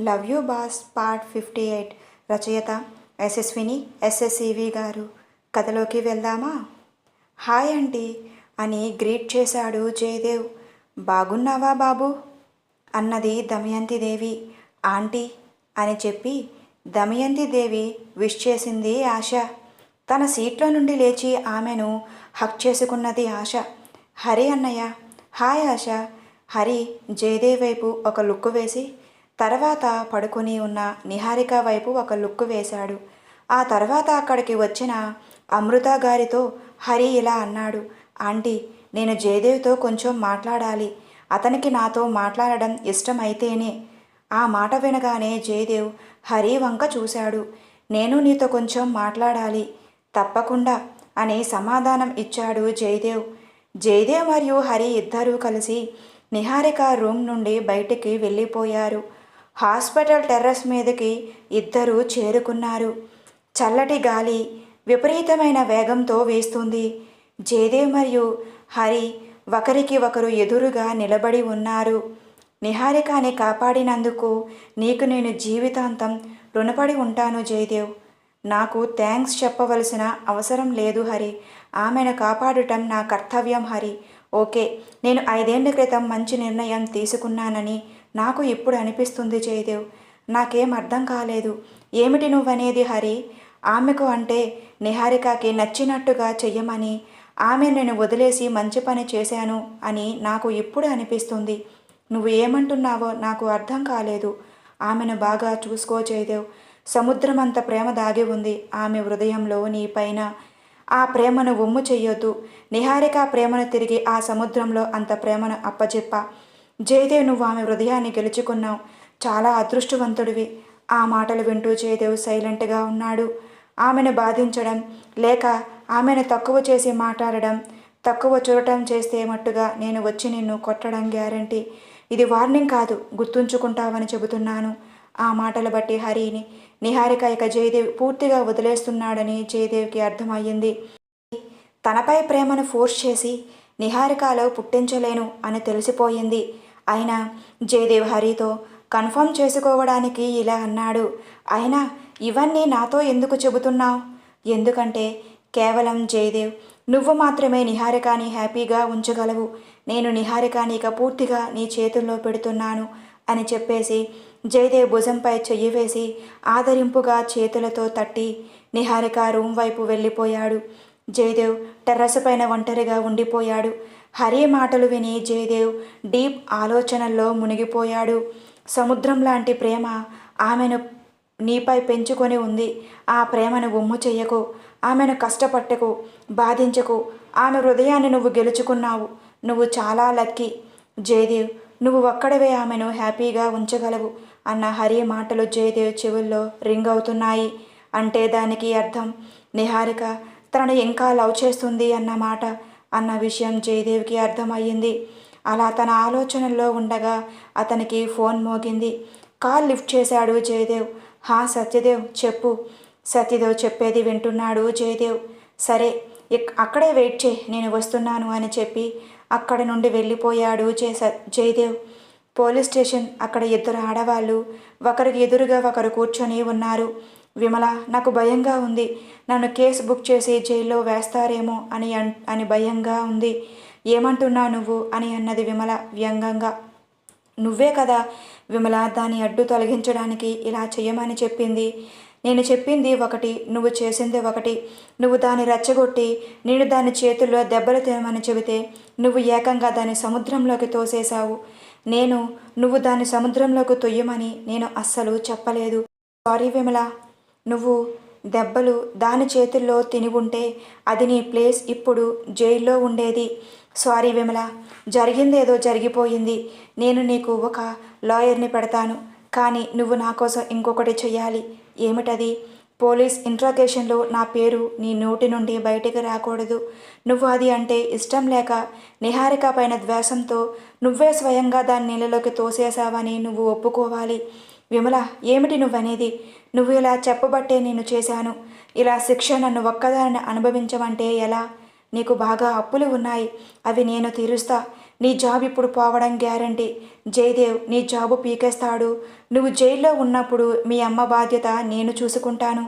Love you boss part fifty eight రచయిత యశస్విని ఎస్ఎస్ఈవి గారు. కథలోకి వెళ్దామా? హాయ్ అండి అని గ్రీట్ చేశాడు జయదేవ్. బాగున్నావా బాబు? అన్నది దమయంతి దేవి. ఆంటీ అని చెప్పి దమయంతి దేవి విష్ చేసింది ఆశ. తన సీట్లో నుండి లేచి ఆమెను హక్ చేసుకున్నది ఆశ. హరి అన్నయ్య. హాయ్ ఆశ. హరి జయదేవ్ వైపు ఒక లుక్ వేసి తర్వాత పడుకొని ఉన్న నిహారిక వైపు ఒక లుక్కు వేశాడు. ఆ తర్వాత అక్కడికి వచ్చిన అమృత గారితో హరి ఇలా అన్నాడు ఆంటీ నేను జయదేవ్తో కొంచెం మాట్లాడాలి. అతనికి నాతో మాట్లాడడం ఇష్టమైతేనే. ఆ మాట వినగానే జయదేవ్ హరి వంక చూశాడు. నేను నీతో కొంచెం మాట్లాడాలి తప్పకుండా అని సమాధానం ఇచ్చాడు జయదేవ్. జయదేవ్ మరియు హరి ఇద్దరూ కలిసి నిహారిక రూమ్ నుండి బయటికి వెళ్ళిపోయారు. హాస్పిటల్ టెర్రస్ మీదకి ఇద్దరూ చేరుకున్నారు. చల్లటి గాలి విపరీతమైన వేగంతో వేస్తుంది. జయదేవ్ మరియు హరి ఒకరికి ఒకరు ఎదురుగా నిలబడి ఉన్నారు. నిహారికాని కాపాడినందుకు నీకు నేను జీవితాంతం రుణపడి ఉంటాను జయదేవ్. నాకు థ్యాంక్స్ చెప్పవలసిన అవసరం లేదు హరి. ఆమెను కాపాడటం నా కర్తవ్యం హరి. ఓకే నేను ఐదేళ్ళ క్రితం మంచి నిర్ణయం తీసుకున్నానని నాకు ఇప్పుడు అనిపిస్తుంది జయదేవ్? నాకేం అర్థం కాలేదు. ఏమిటి నువ్వనేది హరి? ఆమెకు అంటే నిహారికకి నచ్చినట్టుగా చెయ్యమని ఆమె నేను వదిలేసి మంచి పని చేశాను అని నాకు ఇప్పుడు అనిపిస్తుంది? నువ్వు ఏమంటున్నావో నాకు అర్థం కాలేదు. ఆమెను బాగా చూసుకో జయదేవ్. సముద్రం అంత ప్రేమ దాగి ఉంది ఆమె హృదయంలో నీ పైన. ఆ ప్రేమను ఒమ్ము చెయ్యొద్దు. నిహారిక ప్రేమను తిరిగి ఆ సముద్రంలో అంత ప్రేమను అప్పచెప్ప జయదేవ్ నువ్వు ఆమె హృదయాన్ని గెలుచుకున్నావు. చాలా అదృష్టవంతుడివి. ఆ మాటలు వింటూ జయదేవ్ సైలెంట్గా ఉన్నాడు. ఆమెను బాధించడం లేక ఆమెను తక్కువ చేసి మాట్లాడడం తక్కువ చూడటం చేస్తే మట్టుగా నేను వచ్చి నిన్ను కొట్టడం గ్యారంటీ. ఇది వార్నింగ్ కాదు గుర్తుంచుకుంటావని చెబుతున్నాను. ఆ మాటలు బట్టి హరిని నిహారిక ఇక జయదేవ్ పూర్తిగా వదిలేస్తున్నాడని జయదేవ్కి అర్థమయ్యింది. తనపై ప్రేమను ఫోర్స్ చేసి నిహారికలో పుట్టించలేను అని తెలిసిపోయింది. అయినా జయదేవ్ హరితో కన్ఫర్మ్ చేసుకోవడానికి ఇలా అన్నాడు. అయినా ఇవన్నీ నాతో ఎందుకు చెబుతున్నావు? ఎందుకంటే కేవలం జయదేవ్ నువ్వు మాత్రమే నిహారికాని హ్యాపీగా ఉంచగలవు. నేను నిహారికాని ఇక పూర్తిగా నీ చేతుల్లో పెడుతున్నాను అని చెప్పేసి జయదేవ్ భుజంపై చెయ్యి వేసి ఆదరింపుగా చేతులతో తట్టి నిహారిక రూమ్ వైపు వెళ్ళిపోయాడు. జయదేవ్ టెర్రస్ పైన ఒంటరిగా ఉండిపోయాడు. హరి మాటలు విని జయదేవ్ డీప్ ఆలోచనల్లో మునిగిపోయాడు. సముద్రం లాంటి ప్రేమ ఆమెను నీపై పెంచుకొని ఉంది. ఆ ప్రేమను ఉమ్ము చెయ్యకు. ఆమెను కష్టపట్టకు బాధించకు. ఆమె హృదయాన్ని నువ్వు గెలుచుకున్నావు. నువ్వు చాలా లక్కీ. జయదేవ్ నువ్వు ఒక్కడవే ఆమెను హ్యాపీగా ఉంచగలవు అన్న హరి మాటలు జయదేవ్ చెవుల్లో రింగ్ అవుతున్నాయి. అంటే దానికి అర్థం నిహారిక తనను ఇంకా లవ్ చేస్తుంది అన్న మాట అన్న విషయం జయదేవికి అర్థమయ్యింది. అలా తన ఆలోచనల్లో ఉండగా అతనికి ఫోన్ మోగింది. కాల్ లిఫ్ట్ చేశాడు జయదేవ్. హా సత్యదేవ్ చెప్పు. సత్యదేవ్ చెప్పేది వింటున్నాడు జయదేవ్. సరే ఇక్ అక్కడే వెయిట్ చేయి నేను వస్తున్నాను అని చెప్పి అక్కడ నుండి వెళ్ళిపోయాడు జయ జయదేవ్. పోలీస్ స్టేషన్ అక్కడ ఇద్దరు ఆడవాళ్ళు ఒకరికి ఎదురుగా ఒకరు కూర్చొని ఉన్నారు. విమల నాకు భయంగా ఉంది. నన్ను కేసు బుక్ చేసి జైల్లో వేస్తారేమో అని అన్ అని భయంగా ఉంది. ఏమంటున్నావు నువ్వు? అని అన్నది విమల వ్యంగంగా నువ్వే కదా విమల దాని అడ్డు తొలగించడానికి ఇలా చేయమని చెప్పింది. నేను చెప్పింది ఒకటి నువ్వు చేసింది ఒకటి. నువ్వు దాన్ని రెచ్చగొట్టి నేను దాని చేతుల్లో దెబ్బలు తినమని చెబితే నువ్వు ఏకంగా దాన్ని సముద్రంలోకి తోసేశావు. నేను నువ్వు దాన్ని సముద్రంలోకి తొయ్యమని నేను అస్సలు చెప్పలేదు. సారీ విమల నువ్వు దెబ్బలు దాని చేతుల్లో తిని ఉంటే అది నీ ప్లేస్ ఇప్పుడు జైల్లో ఉండేది. సారీ విమల జరిగిందేదో జరిగిపోయింది. నేను నీకు ఒక లాయర్ని పెడతాను కానీ నువ్వు నా కోసం ఇంకొకటి చెయ్యాలి. ఏమిటది? పోలీస్ ఇంట్రాగేషన్లో నా పేరు నీ నోటి నుండి బయటికి రాకూడదు. నువ్వు అది అంటే ఇష్టం లేక నిహారిక పైన ద్వేషంతో నువ్వే స్వయంగా దాన్ని నీళ్ళలోకి తోసేశావని నువ్వు ఒప్పుకోవాలి. విమల ఏమిటి నువ్వనేది? నువ్వు ఇలా చెప్పబట్టే నేను చేశాను. ఇలా శిక్ష నన్ను ఒక్కదాన్ని అనుభవించమంటే ఎలా? నీకు బాగా అప్పులు ఉన్నాయి. అవి నేను తీరుస్తా. నీ జాబ్ ఇప్పుడు పోవడం గ్యారంటీ. జయదేవ్ నీ జాబు పీకేస్తాడు. నువ్వు జైల్లో ఉన్నప్పుడు మీ అమ్మ బాధ్యత నేను చూసుకుంటాను.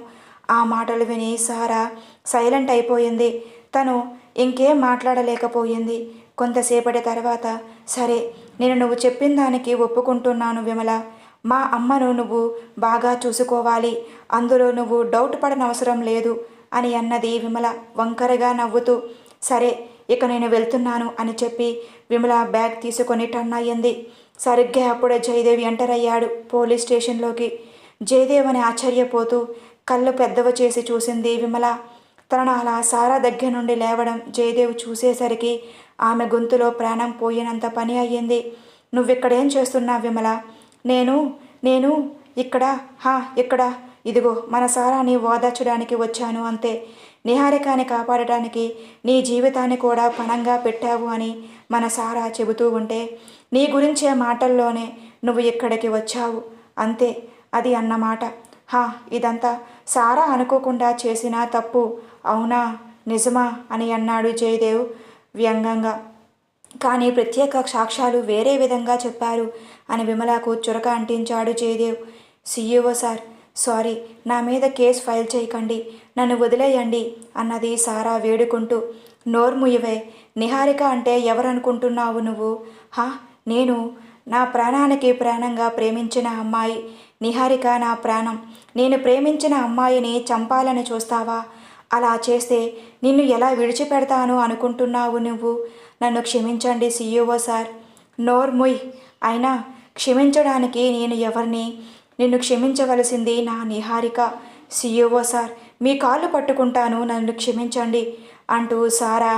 ఆ మాటలు విని సారా సైలెంట్ అయిపోయింది. తను ఇంకేం మాట్లాడలేకపోయింది. కొంతసేపటి తర్వాత సరే నేను నువ్వు చెప్పిన దానికి ఒప్పుకుంటున్నాను విమల. మా అమ్మను నువ్వు బాగా చూసుకోవాలి. అందులో నువ్వు డౌట్ పడనవసరం లేదు అని అన్నది విమల వంకరగా నవ్వుతూ సరే ఇక నేను వెళ్తున్నాను అని చెప్పి విమల బ్యాగ్ తీసుకొని టర్న్ అయ్యింది. సరిగ్గా అప్పుడే జయదేవి ఎంటర్ అయ్యాడు పోలీస్ స్టేషన్లోకి. జయదేవ్ అని ఆశ్చర్యపోతూ కళ్ళు పెద్దవ చేసి చూసింది విమల. తనను అలా సారా దగ్గర నుండి లేవడం జయదేవ్ చూసేసరికి ఆమె గొంతులో ప్రాణం పోయినంత పని అయ్యింది. నువ్విక్కడేం చేస్తున్నావు విమల? నేను నేను ఇక్కడ హా ఇక్కడ. ఇదిగో మన సారాని వాదార్చడానికి వచ్చాను అంతే. నిహారికాని కాపాడటానికి నీ జీవితాన్ని కూడా పణంగా పెట్టావు అని మన సారా చెబుతూ ఉంటే నీ గురించే మాటల్లోనే నువ్వు ఇక్కడికి వచ్చావు. అంతే అది అన్నమాట. హా ఇదంతా సారా అనుకోకుండా చేసిన తప్పు. అవునా? నిజమా? అని అన్నాడు జయదేవ్ వ్యంగంగా కానీ ప్రత్యేక సాక్ష్యాలు వేరే విధంగా చెప్పారు. అని విమలకు చురక అంటించాడు జయదేవ్. సీఈఓ సార్ సారీ నా మీద కేసు ఫైల్ చేయకండి నన్ను వదిలేయండి అన్నది సారా వేడుకుంటూ. నోర్ముయ్యవే నిహారిక అంటే ఎవరనుకుంటున్నావు నువ్వు? హా నేను? నా ప్రాణానికి ప్రాణంగా ప్రేమించిన అమ్మాయి. నిహారిక నా ప్రాణం. నేను ప్రేమించిన అమ్మాయిని చంపాలని చూస్తావా? అలా చేస్తే నిన్ను ఎలా విడిచిపెడతాను అనుకుంటున్నావు నువ్వు? నన్ను క్షమించండి సీఈఓ సార్. నోర్ముయ్ అయినా క్షమించడానికి నేను ఎవరిని? నిన్ను క్షమించవలసింది నా నిహారిక. సీఈఓ సార్ మీ కాళ్ళు పట్టుకుంటాను నన్ను క్షమించండి అంటూ సారా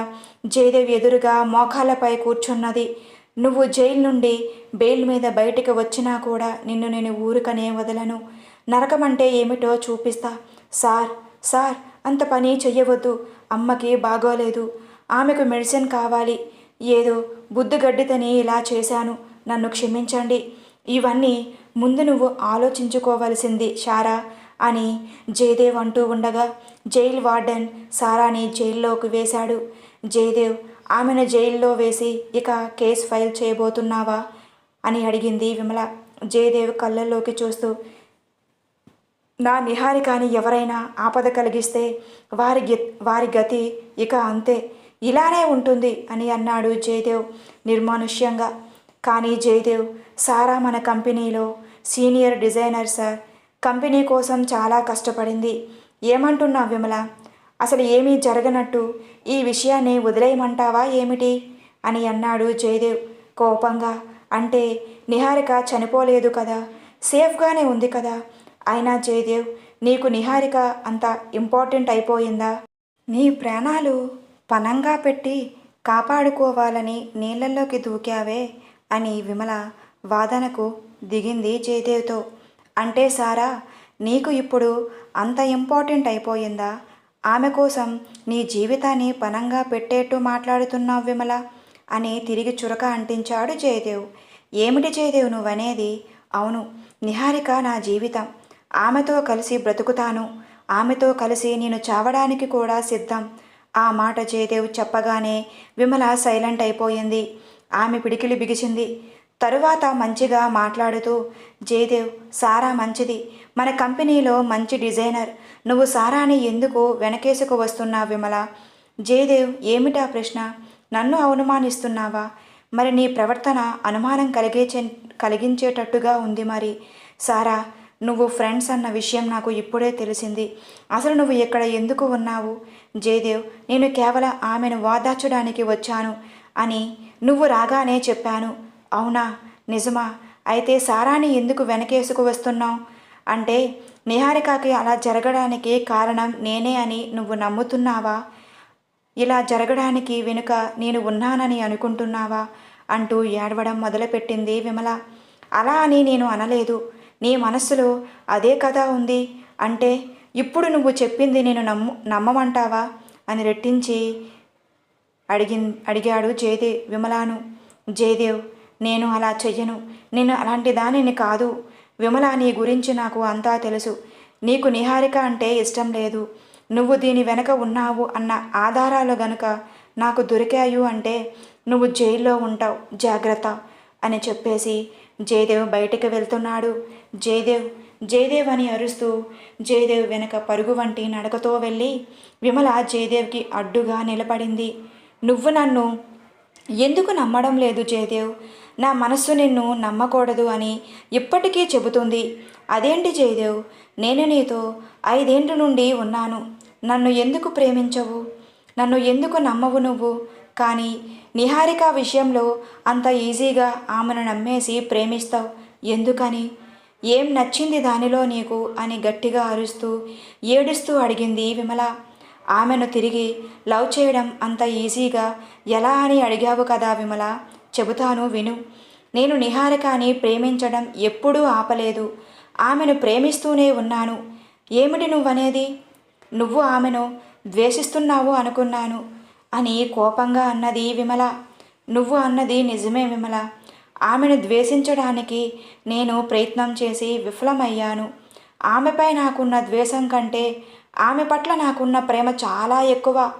జయదేవ్ ఎదురుగా మోకాలపై కూర్చున్నది. నువ్వు జైలు నుండి బెయిల్ మీద బయటికి వచ్చినా కూడా నిన్ను నేను ఊరికనే వదలను. నరకమంటే ఏమిటో చూపిస్తా. సార్ సార్ అంత పని చెయ్యవద్దు. అమ్మకి బాగోలేదు. ఆమెకు మెడిసిన్ కావాలి. ఏదో బుద్ధుగడ్డితని ఇలా చేశాను. నన్ను క్షమించండి. ఇవన్నీ ముందు నువ్వు ఆలోచించుకోవలసింది సారా అని జయదేవ్ అంటూ ఉండగా జైల్ వార్డెన్ సారాని జైల్లోకి వేశాడు. జయదేవ్ ఆమెను జైల్లో వేసి ఇక కేసు ఫైల్ చేయబోతున్నావా? అని అడిగింది విమల. జయదేవ్ కళ్ళల్లోకి చూస్తూ నా నిహారికాని ఎవరైనా ఆపద కలిగిస్తే వారి వారి గతి ఇక అంతే. ఇలానే ఉంటుంది అని అన్నాడు జయదేవ్ నిర్మానుష్యంగా. కానీ జయదేవ్ సారా మన కంపెనీలో సీనియర్ డిజైనర్ సార్. కంపెనీ కోసం చాలా కష్టపడింది. ఏమంటున్నా విమల? అసలు ఏమీ జరగనట్టు ఈ విషయాన్ని వదిలేయమంటావా ఏమిటి? అని అన్నాడు జయదేవ్ కోపంగా. అంటే నిహారిక చనిపోలేదు కదా సేఫ్గానే ఉంది కదా? అయినా జయదేవ్ నీకు నిహారిక అంత ఇంపార్టెంట్ అయిపోయిందా? నీ ప్రాణాలు పనంగా పెట్టి కాపాడుకోవాలని నీళ్ళల్లోకి దూకావే. అని విమల వాదనకు దిగింది జయదేవ్తో. అంటే సారా నీకు ఇప్పుడు అంత ఇంపార్టెంట్ అయిపోయిందా? ఆమె కోసం నీ జీవితాన్ని పనంగా పెట్టేట్టు మాట్లాడుతున్నావు విమల అని తిరిగి చురక అంటించాడు జయదేవ్. ఏమిటి జయదేవ్ నువ్వనేది? అవును నిహారిక నా జీవితం. ఆమెతో కలిసి బ్రతుకుతాను. ఆమెతో కలిసి నేను చావడానికి కూడా సిద్ధం. ఆ మాట జయదేవ్ చెప్పగానే విమల సైలెంట్ అయిపోయింది. ఆమె పిడికిలి బిగిచింది. తరువాత మంచిగా మాట్లాడుతూ జయదేవ్ సారా మంచిది. మన కంపెనీలో మంచి డిజైనర్. నువ్వు సారాని ఎందుకు వెనకేసుకు వస్తున్నావు విమల? జయదేవ్ ఏమిటా ప్రశ్న? నన్ను అవమానిస్తున్నావా? మరి నీ ప్రవర్తన అనుమానం కలిగే కలిగించేటట్టుగా ఉంది మరి. సారా నువ్వు ఫ్రెండ్స్ అన్న విషయం నాకు ఇప్పుడే తెలిసింది. అసలు నువ్వు ఇక్కడ ఎందుకు ఉన్నావు? జయదేవ్ నేను కేవలం ఆమెను వాదార్చడానికి వచ్చాను. అని నువ్వు రాగానే చెప్పాను. అవునా? నిజమా? అయితే సారాని ఎందుకు వెనకేసుకు వస్తున్నావు? అంటే నిహారికకి అలా జరగడానికి కారణం నేనే అని నువ్వు నమ్ముతున్నావా? ఇలా జరగడానికి వెనుక నేను ఉన్నానని అనుకుంటున్నావా? అంటూ ఏడవడం మొదలుపెట్టింది విమల. అలా అని నేను అనలేదు. నీ మనస్సులో అదే కదా ఉంది. అంటే ఇప్పుడు నువ్వు చెప్పింది నేను నమ్ము నమ్మమంటావా? అని రెట్టించి అడిగి అడిగాడు జయదేవ్ విమలాను. జయదేవ్ నేను అలా చెయ్యను. నేను అలాంటి దానిని కాదు. విమల నీ గురించి నాకు అంతా తెలుసు. నీకు నిహారిక అంటే ఇష్టం లేదు. నువ్వు దీని వెనక ఉన్నావు అన్న ఆధారాలు గనుక నాకు దొరికాయు అంటే నువ్వు జైల్లో ఉంటావు. జాగ్రత్త అని చెప్పేసి జయదేవ్ బయటికి వెళ్తున్నాడు. జయదేవ్ జయదేవ్ అని అరుస్తూ జయదేవ్ వెనక పరుగు వంటి నడకతో వెళ్ళి విమల జయదేవ్కి అడ్డుగా నిలబడింది. నువ్వు నన్ను ఎందుకు నమ్మడం లేదు జయదేవ్? నా మనస్సు నిన్ను నమ్మకూడదు అని ఇప్పటికీ చెబుతుంది. అదేంటి జయదేవ్? నేను నీతో ఐదేండ్ల నుండి ఉన్నాను. నన్ను ఎందుకు ప్రేమించవు? నన్ను ఎందుకు నమ్మవు నువ్వు? కానీ నిహారిక విషయంలో అంత ఈజీగా ఆమెను నమ్మేసి ప్రేమిస్తావు. ఎందుకని? ఏం నచ్చింది దానిలో నీకు? అని గట్టిగా అరుస్తూ ఏడుస్తూ అడిగింది విమల. ఆమెను తిరిగి లవ్ చేయడం అంత ఈజీగా? ఎలా అని అడిగావు కదా విమల. చెబుతాను విను. నేను నిహారికని ప్రేమించడం ఎప్పుడూ ఆపలేదు. ఆమెను ప్రేమిస్తూనే ఉన్నాను. ఏమిటి నువ్వనేది? నువ్వు ఆమెను ద్వేషిస్తున్నావు అనుకున్నాను అని కోపంగా అన్నది విమల. నువ్వు అన్నది నిజమే విమల. ఆమెను ద్వేషించడానికి నేను ప్రయత్నం చేసి విఫలమయ్యాను. ఆమెపై నాకున్న ద్వేషం కంటే ఆమె పట్ల నాకున్న ప్రేమ చాలా ఎక్కువ.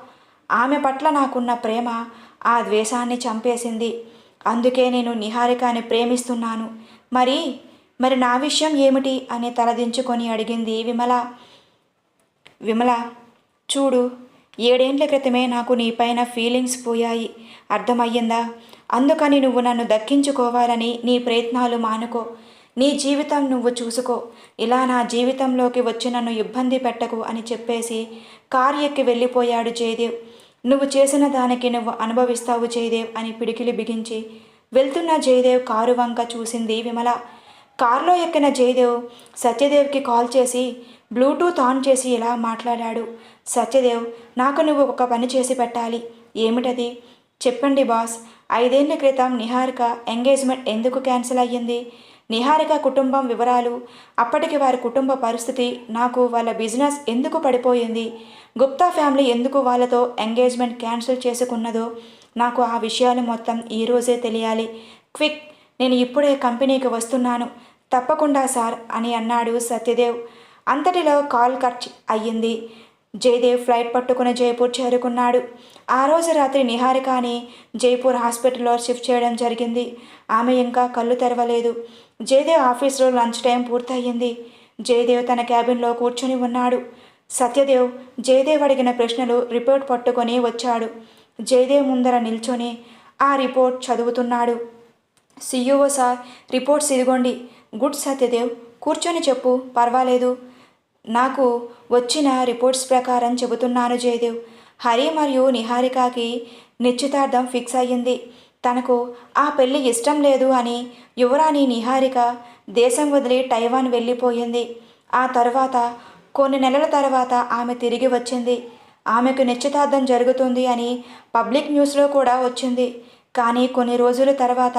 ఆమె పట్ల నాకున్న ప్రేమ ఆ ద్వేషాన్ని చంపేసింది. అందుకే నేను నిహారికాని ప్రేమిస్తున్నాను. మరి మరి నా విషయం ఏమిటి? అని తలదించుకొని అడిగింది విమల. విమల చూడు ఏడేండ్ల క్రితమే నాకు నీపైన ఫీలింగ్స్ పోయాయి. అర్థమయ్యిందా? అందుకని నువ్వు నన్ను దక్కించుకోవాలని నీ ప్రయత్నాలు మానుకో. నీ జీవితం నువ్వు చూసుకో. ఇలా నా జీవితంలోకి వచ్చి నన్ను ఇబ్బంది పెట్టకు అని చెప్పేసి కారు ఎక్కి వెళ్ళిపోయాడు జయదేవ్. నువ్వు చేసిన దానికి నువ్వు అనుభవిస్తావు జయదేవ్ అని పిడికిలి బిగించి వెళ్తున్న జయదేవ్ కారు వంక చూసింది విమల. కారులో ఎక్కిన జయదేవ్ సత్యదేవ్కి కాల్ చేసి బ్లూటూత్ ఆన్ చేసి ఇలా మాట్లాడాడు. సత్యదేవ్ నాకు నువ్వు ఒక పని చేసి పెట్టాలి. ఏమిటది? చెప్పండి బాస్. ఐదేళ్ళ క్రితం నిహారిక ఎంగేజ్మెంట్ ఎందుకు క్యాన్సిల్ అయ్యింది? నిహారిక కుటుంబం వివరాలు. అప్పటికి వారి కుటుంబ పరిస్థితి నాకు వాళ్ళ బిజినెస్ ఎందుకు పడిపోయింది గుప్తా ఫ్యామిలీ ఎందుకు వాళ్ళతో ఎంగేజ్మెంట్ క్యాన్సిల్ చేసుకున్నదో నాకు ఆ విషయాలు మొత్తం ఈరోజే తెలియాలి. క్విక్ నేను ఇప్పుడే కంపెనీకి వస్తున్నాను. తప్పకుండా సార్ అని అన్నాడు సత్యదేవ్. అంతటిలో కాల్ కట్ అయ్యింది. జయదేవ్ ఫ్లైట్ పట్టుకుని జైపూర్ చేరుకున్నాడు. ఆ రోజు రాత్రి నిహారికాని జైపూర్ హాస్పిటల్లో షిఫ్ట్ చేయడం జరిగింది. ఆమె ఇంకా కళ్ళు తెరవలేదు. జయదేవ్ ఆఫీస్లో లంచ్ టైం పూర్తయింది. జయదేవ్ తన క్యాబిన్లో కూర్చొని ఉన్నాడు. సత్యదేవ్ జయదేవ్ అడిగిన ప్రశ్నలు రిపోర్ట్ పట్టుకొని వచ్చాడు. జయదేవ్ ముందర నిల్చొని ఆ రిపోర్ట్ చదువుతున్నాడు. సిఇఓ సార్ రిపోర్ట్స్ ఇదిగోండి. గుడ్ సత్యదేవ్ కూర్చొని చెప్పు. పర్వాలేదు. నాకు వచ్చిన రిపోర్ట్స్ ప్రకారం చెబుతున్నాను జయదేవ్. హరి మరియు నిహారికకి నిశ్చితార్థం ఫిక్స్ అయ్యింది. తనకు ఆ పెళ్ళి ఇష్టం లేదు అని యువరాణి నిహారిక దేశం వదిలి టైవాన్ వెళ్ళిపోయింది. ఆ తర్వాత కొన్ని నెలల తర్వాత ఆమె తిరిగి వచ్చింది. ఆమెకు నిశ్చితార్థం జరుగుతుంది అని పబ్లిక్ న్యూస్లో కూడా వచ్చింది. కానీ కొన్ని రోజుల తర్వాత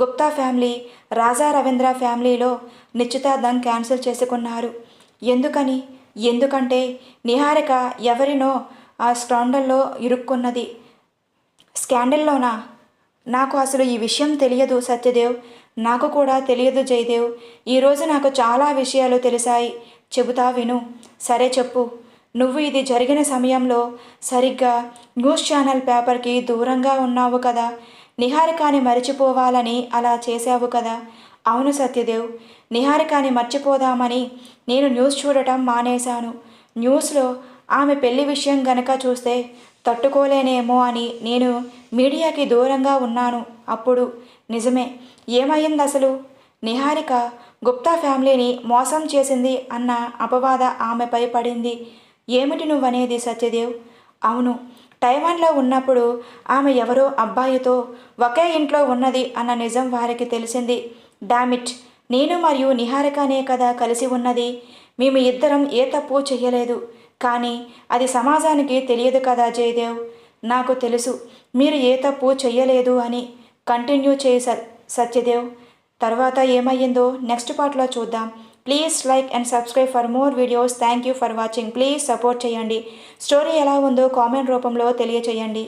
గుప్తా ఫ్యామిలీ రాజా రవీంద్ర ఫ్యామిలీలో నిశ్చితార్థం క్యాన్సిల్ చేసుకున్నారు. ఎందుకని? ఎందుకంటే నిహారిక ఎవరినో ఆ స్కాండల్లో ఇరుక్కున్నది. స్కాండల్లోనా? నాకు అసలు ఈ విషయం తెలియదు సత్యదేవ్. నాకు కూడా తెలియదు జయదేవ్. ఈరోజు నాకు చాలా విషయాలు తెలిసాయి. చెబుతా విను. సరే చెప్పు. నువ్వు ఇది జరిగిన సమయంలో సరిగ్గా న్యూస్ ఛానల్ పేపర్కి దూరంగా ఉన్నావు కదా. నిహారికాని మరిచిపోవాలని అలా చేశావు కదా. అవును సత్యదేవ్ నిహారికాని మర్చిపోదామని నేను న్యూస్ చూడటం మానేశాను. న్యూస్లో ఆమె పెళ్ళి విషయం గనక చూస్తే తట్టుకోలేనేమో అని నేను మీడియాకి దూరంగా ఉన్నాను. అప్పుడు నిజమే ఏమైంది అసలు? నిహారిక గుప్తా ఫ్యామిలీని మోసం చేసింది అన్న అపవాద ఆమెపై పడింది. ఏమిటి నువ్వనేది సత్యదేవ్? అవును టైవాన్లో ఉన్నప్పుడు ఆమె ఎవరో అబ్బాయితో ఒకే ఇంట్లో ఉన్నది అన్న నిజం వారికి తెలిసింది. డామిట్ నేను మరియు నిహారికనే కదా కలిసి ఉన్నది. మేము ఇద్దరం ఏ తప్పు చెయ్యలేదు. కానీ అది సమాజానికి తెలియదు కదా జయదేవ్. నాకు తెలుసు. మీరు ఏ తప్పు చెయ్యలేదు అని. కంటిన్యూ చేయి సత్యదేవ్. తర్వాత ఏమయ్యిందో నెక్స్ట్ పార్ట్లో చూద్దాం. Please like and subscribe for more videos thank you for watching please support చేయండి. స్టోరీ ఎలా ఉందో కామెంట్ రూపంలో తెలియచేయండి.